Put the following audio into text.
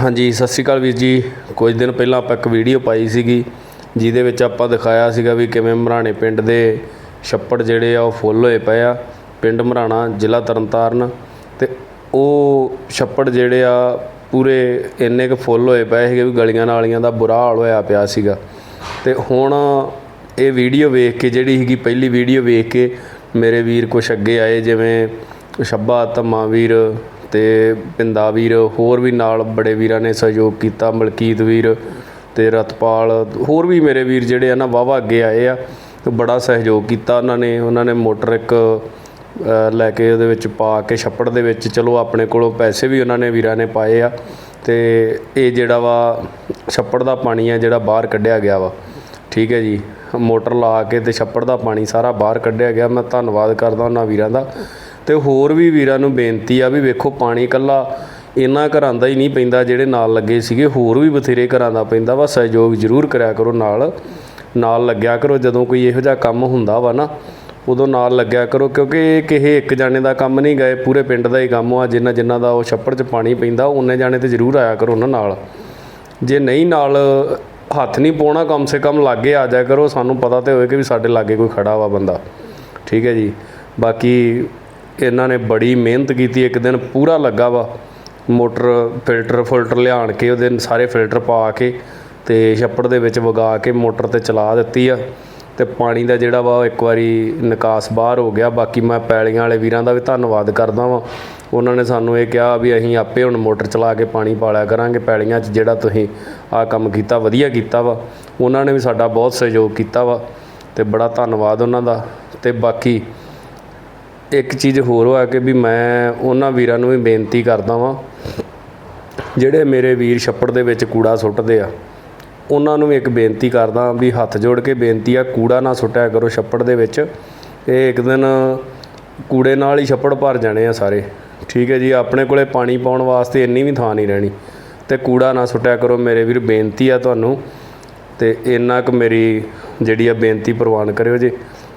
ਹਾਂਜੀ, ਸਤਿ ਸ਼੍ਰੀ ਅਕਾਲ ਵੀਰ ਜੀ। ਕੁਝ ਦਿਨ ਪਹਿਲਾਂ ਆਪਾਂ ਇੱਕ ਵੀਡੀਓ ਪਾਈ ਸੀਗੀ, ਜਿਹਦੇ ਵਿੱਚ ਆਪਾਂ ਦਿਖਾਇਆ ਸੀਗਾ ਵੀ ਕਿਵੇਂ ਮਰਾਣੇ ਪਿੰਡ ਦੇ ਛੱਪੜ ਜਿਹੜੇ ਆ, ਉਹ ਫੁੱਲ ਹੋਏ ਪਏ ਆ। ਪਿੰਡ ਮਰਾਣਾ, ਜ਼ਿਲ੍ਹਾ ਤਰਨਤਾਰਨ। ਤੇ ਉਹ ਛੱਪੜ ਜਿਹੜੇ ਆ, ਪੂਰੇ ਇੰਨੇ ਕੁ ਫੁੱਲ ਹੋਏ ਪਏ ਸੀਗੇ ਵੀ ਗਲੀਆਂ ਨਾਲੀਆਂ ਦਾ ਬੁਰਾ ਹਾਲ ਹੋਇਆ ਪਿਆ ਸੀਗਾ। ਤੇ ਹੁਣ ਇਹ ਵੀਡੀਓ ਵੇਖ ਕੇ, ਜਿਹੜੀ ਸੀਗੀ ਪਹਿਲੀ ਵੀਡੀਓ ਵੇਖ ਕੇ ਮੇਰੇ ਵੀਰ ਕੁਛ ਅੱਗੇ ਆਏ, ਜਿਵੇਂ ਸ਼ੱਬਾ ਧੰਮਾ ਵੀਰ ਤੇ ਪਿੰਦਾ ਵੀਰ, ਹੋਰ ਵੀ ਨਾਲ ਬੜੇ ਵੀਰਾਂ ਨੇ ਸਹਿਯੋਗ ਕੀਤਾ, ਮਲਕੀਤ ਵੀਰ ਤੇ ਰਤਪਾਲ, ਹੋਰ ਵੀ ਮੇਰੇ ਵੀਰ ਜਿਹੜੇ ਆ ਨਾ ਵਾਵਾ ਅੱਗੇ ਆਏ ਆ, ਤੇ ਬੜਾ ਸਹਿਯੋਗ ਕੀਤਾ ਉਹਨਾਂ ਨੇ ਉਹਨਾਂ ਨੇ ਮੋਟਰ ਇੱਕ ਲੈ ਕੇ ਉਹਦੇ ਵਿੱਚ ਪਾ ਕੇ ਛੱਪੜ ਦੇ ਵਿੱਚ, ਚਲੋ ਆਪਣੇ ਕੋਲੋਂ ਪੈਸੇ ਵੀ ਉਹਨਾਂ ਨੇ ਵੀਰਾਂ ਨੇ ਪਾਏ ਆ, ਤੇ ਇਹ ਜਿਹੜਾ ਵਾ ਛੱਪੜ ਦਾ ਪਾਣੀ ਆ ਜਿਹੜਾ ਬਾਹਰ ਕੱਢਿਆ ਗਿਆ ਵਾ, ਠੀਕ ਹੈ ਜੀ, ਮੋਟਰ ਲਾ ਕੇ ਤੇ ਛੱਪੜ ਦਾ ਪਾਣੀ ਸਾਰਾ ਬਾਹਰ ਕੱਢਿਆ ਗਿਆ, ਮੈਂ ਧੰਨਵਾਦ ਕਰਦਾ ਉਹਨਾਂ ਵੀਰਾਂ ਦਾ ਤੇ ਹੋਰ ਵੀ ਵੀਰਾਂ ਨੂੰ ਬੇਨਤੀ ਆ ਵੀ ਵੇਖੋ, ਪਾਣੀ ਇਕੱਲਾ ਇਹਨਾਂ ਘਰਾਂ ਦਾ ਹੀ ਨਹੀਂ ਪੈਂਦਾ ਜਿਹੜੇ ਨਾਲ ਲੱਗੇ ਸੀਗੇ, ਹੋਰ ਵੀ ਬਥੇਰੇ ਘਰਾਂ ਦਾ ਪੈਂਦਾ ਵਾ, ਸਹਿਯੋਗ ਜ਼ਰੂਰ ਕਰਿਆ ਕਰੋ ਨਾਲ। ਨਾਲ ਲੱਗਿਆ ਕਰੋ, ਜਦੋਂ ਕੋਈ ਇਹੋ ਜਿਹਾ ਕੰਮ ਹੁੰਦਾ ਵਾ ਨਾ, ਉਦੋਂ ਨਾਲ ਲੱਗਿਆ ਕਰੋ, ਕਿਉਂਕਿ ਕਿਸੇ ਇੱਕ ਜਾਣੇ ਦਾ ਕੰਮ ਨਹੀਂ, ਗਏ ਪੂਰੇ ਪਿੰਡ ਦਾ ਹੀ ਕੰਮ ਆ, ਜਿੰਨਾ ਜਿੰਨਾ ਦਾ ਉਹ ਛੱਪੜ 'ਚ ਪਾਣੀ ਪੈਂਦਾ ਉਹਨੇ ਜਾਣੇ ਤੇ ਜ਼ਰੂਰ ਆਇਆ ਕਰੋ ਉਹਨਾਂ ਨਾਲ। ਜੇ ਨਹੀਂ ਨਾਲ ਹੱਥ ਨਹੀਂ ਪਾਉਣਾ, ਕਮ ਸੇ ਕਮ ਲਾਗੇ ਆ ਜਾਇਆ ਕਰੋ, ਸਾਨੂੰ ਪਤਾ ਤੇ ਹੋਵੇ ਕਿ ਵੀ ਸਾਡੇ ਲਾਗੇ ਕੋਈ ਖੜਾ ਵਾ ਬੰਦਾ। ਠੀਕ ਹੈ ਜੀ। ਬਾਕੀ ਇਹਨਾਂ ਨੇ ਬੜੀ ਮਿਹਨਤ ਕੀਤੀ, ਇੱਕ ਦਿਨ ਪੂਰਾ ਲੱਗਾ ਵਾ। ਮੋਟਰ ਫਿਲਟਰ ਫਿਲਟਰ ਲਿਆਣ ਕੇ ਉਹਦੇ ਸਾਰੇ ਫਿਲਟਰ ਪਾ ਕੇ ਤੇ ਛੱਪੜ ਦੇ ਵਿੱਚ ਵਗਾ ਕੇ ਮੋਟਰ ਤੇ ਚਲਾ ਦਿੱਤੀ ਆ। ਤੇ ਪਾਣੀ ਦਾ ਜਿਹੜਾ ਵਾ ਉਹ ਇੱਕ ਵਾਰੀ ਨਿਕਾਸ ਬਾਹਰ ਹੋ ਗਿਆ। ਬਾਕੀ ਮੈਂ ਪੈਲੀਆਂ ਵਾਲੇ ਵੀਰਾਂ ਦਾ ਵੀ ਧੰਨਵਾਦ ਕਰਦਾ ਵਾਂ। ਉਹਨਾਂ ਨੇ ਸਾਨੂੰ ਇਹ ਕਿਹਾ ਵੀ ਅਸੀਂ ਆਪੇ ਹੁਣ ਮੋਟਰ ਚਲਾ ਕੇ ਪਾਣੀ ਪਾਲਿਆ ਕਰਾਂਗੇ ਪੈਲੀਆਂ 'ਚ, ਜਿਹੜਾ ਤੁਸੀਂ ਆਹ ਕੰਮ ਕੀਤਾ, ਵਧੀਆ ਕੀਤਾ ਵਾ। ਉਹਨਾਂ ਨੇ ਵੀ ਸਾਡਾ ਬਹੁਤ ਸਹਿਯੋਗ ਕੀਤਾ ਵਾ ਤੇ ਬੜਾ ਧੰਨਵਾਦ ਉਹਨਾਂ ਦਾ। ਤੇ ਬਾਕੀ ਇੱਕ ਚੀਜ਼ ਹੋਰ ਹੋਇਆ ਕਿ ਵੀ ਮੈਂ ਉਹਨਾਂ ਵੀਰਾਂ ਨੂੰ ਵੀ ਬੇਨਤੀ ਕਰਦਾ ਵਾਂ, ਜਿਹੜੇ ਮੇਰੇ ਵੀਰ ਛੱਪੜ ਦੇ ਵਿੱਚ ਕੂੜਾ ਸੁੱਟਦੇ ਆ, ਉਹਨਾਂ ਨੂੰ ਵੀ ਇੱਕ ਬੇਨਤੀ ਕਰਦਾ ਵੀ ਹੱਥ ਜੋੜ ਕੇ ਬੇਨਤੀ ਆ, ਕੂੜਾ ਨਾ ਸੁੱਟਿਆ ਕਰੋ ਛੱਪੜ ਦੇ ਵਿੱਚ। ਇਹ ਇੱਕ ਦਿਨ ਕੂੜੇ ਨਾਲ ਹੀ ਛੱਪੜ ਭਰ ਜਾਣੇ ਆ ਸਾਰੇ। ਠੀਕ ਹੈ ਜੀ, ਆਪਣੇ ਕੋਲੇ ਪਾਣੀ ਪਾਉਣ ਵਾਸਤੇ ਇੰਨੀ ਵੀ ਥਾਂ ਨਹੀਂ ਰਹਿਣੀ। ਤੇ ਕੂੜਾ ਨਾ ਸੁੱਟਿਆ ਕਰੋ, ਮੇਰੇ ਵੀਰ ਬੇਨਤੀ ਆ ਤੁਹਾਨੂੰ। ਤੇ ਇੰਨਾ ਕੁ ਮੇਰੀ ਜਿਹੜੀ ਆ ਬੇਨਤੀ ਪ੍ਰਵਾਨ ਕਰਿਓ ਜੀ।